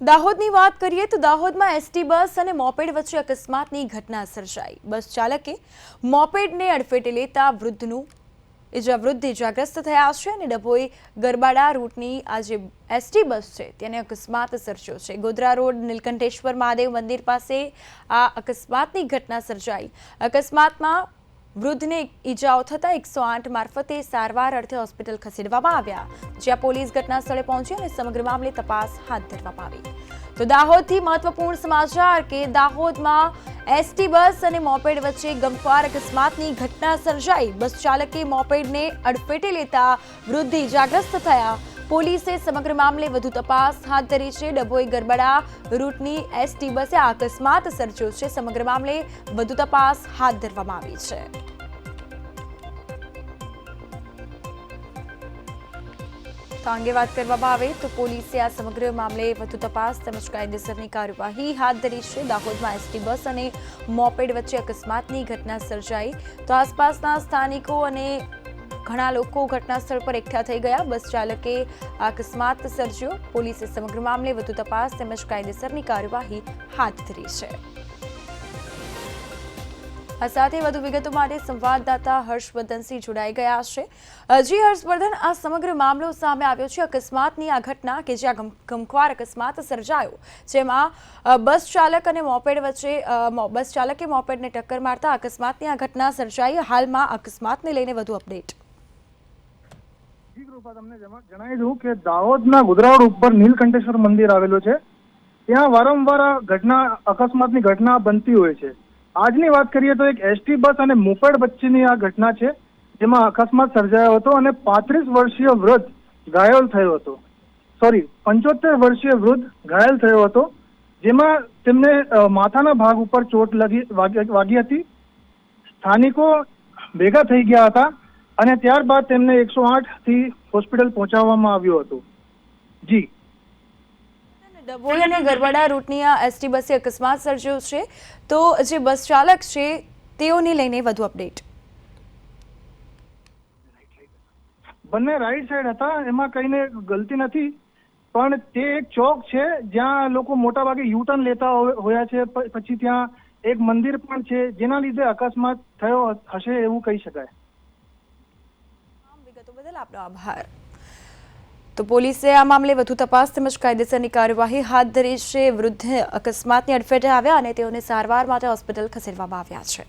દાહોદની વાત કરીએ તો દાહોદમાં એસટી બસ અને મોપેડ વચ્ચે અકસ્માતની ઘટના સર્જાઈ. બસ ચાલકે મોપેડને અડફેટે લેતા વૃદ્ધનું ઇજા વૃદ્ધ ઇજાગ્રસ્ત થયા છે અને ડભોઈ ગરબાડા રૂટની આ જે એસટી બસ છે તેને અકસ્માત સર્જ્યો છે. ગોધરા રોડ, નીલકંઠેશ્વર મહાદેવ મંદિર પાસે આ અકસ્માતની ઘટના સર્જાઈ. અકસ્માતમાં વૃદ્ધને ઈજાઓ થતાં એકસો આઠ મારફતે સારવાર અર્થે હોસ્પિટલ ખસેડવામાં આવ્યા, જ્યાં પોલીસ ઘટના સ્થળે પહોંચી અને સમગ્ર મામલે તપાસ હાથ ધરવામાં આવી. તો દાહોદથી મહત્વપૂર્ણ સમાચાર કે દાહોદમાં એસટી બસ અને મોપેડ વચ્ચે ગમખ્વાર અકસ્માતની ઘટના સર્જાઈ. બસ ચાલકે મોપેડને અડફેટે લેતા વૃદ્ધ ઈજાગ્રસ્ત થયા. પોલીસે સમગ્ર મામલે વધુ તપાસ હાથ ધરી છે. ડભોઈ ગરબડા રૂટની એસટી બસે અકસ્માત સર્જ્યો છે. સમગ્ર મામલે વધુ તપાસ હાથ ધરવામાં આવી છે. તો અંગે વાત કરવામાં આવે તો પોલીસે આ સમગ્ર મામલે વધુ તપાસ તેમજ કાયદેસરની કાર્યવાહી હાથ ધરી છે. દાહોદમાં એસટી બસ અને મોપેડ વચ્ચે અકસ્માતની ઘટના સર્જાઈ. તો આસપાસના સ્થાનિકો અને ઘણા લોકો ઘટનાસ્થળ પર એકઠા થઈ ગયા. બસ ચાલકે અકસ્માત સર્જ્યો. પોલીસે સમગ્ર મામલે વધુ તપાસ તેમજ કાયદેસરની કાર્યવાહી હાથ ધરી છે. આ સાથે વધુ વિગતો માટે સંવાદદાતા હર્ષવર્ધનસિંહ જોડાઈ ગયા છે. જી હર્ષવર્ધન, આ સમગ્ર મામલો સામે આવ્યો છે. અકસ્માતની આ ઘટના કે જ્યાં ગમ- ગમખ્વાર અકસ્માત સર્જાયો, જેમાં બસ ચાલક અને મોપેડ વચ્ચે બસ ચાલકે મોપેડને ટક્કર મારતા અકસ્માતની આ ઘટના સર્જાઈ. હાલમાં અકસ્માતને લઈને વધુ અપડેટ. આજની વાત કરીએ તો એક એસટી બસ અને મોપેડ વચ્ચેની આ ઘટના છે, જેમાં અકસ્માત સર્જાયો હતો અને પાંત્રીસ વર્ષીય વૃદ્ધ ઘાયલ થયો હતો. સોરી, પંચોતેર વર્ષીય વૃદ્ધ ઘાયલ થયો હતો, જેમાં તેમને માથાના ભાગ ઉપર ચોટ લગી વાગી હતી. સ્થાનિકો ભેગા થઈ ગયા હતા અને ત્યારબાદ તેમને એકસો આઠથી હોસ્પિટલ પહોંચાડવામાં આવ્યું હતું. જી. ડભોઈ અને ગરબડા રૂટની આ એસટી બસે અકસ્માત સર્જ્યો છે. તો જે બસ ચાલક છે તેઓને લઈને વધુ અપડેટ. બંને રાઈટ સાઈડ હતા એમાં કઈને ગલતી નથી પણ તે એક ચોક છે જ્યાં લોકો મોટા ભાગે યુટર્ન લેતા હોયા છે પછી ત્યાં એક મંદિર પણ છે જેના લીધે અકસ્માત થયો હશે એવું કહી શકાય. વિગતો બદલ આપનો આભાર. તો પોલીસે આ મામલે વધુ તપાસ તેમજ કાયદેસરની કાર્યવાહી હાથ ધરી છે. વૃદ્ધ અકસ્માતની અડફેટે આવ્યા અને તેઓને સારવાર માટે હોસ્પિટલ ખસેડવામાં આવ્યા છે.